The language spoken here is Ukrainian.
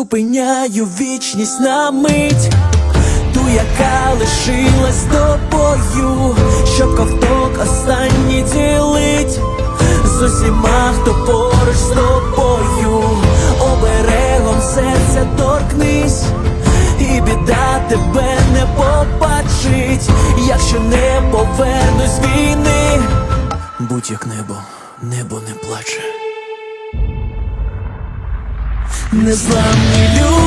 Зупиняю вічність на мить, ту, яка лишилась тобою, щоб ковток останній ділить з усіма, хто поруч з тобою, оберегом серця торкнись, і біда тебе не побачить, якщо не повернусь війни, будь як небо, небо не плаче. Незламні люди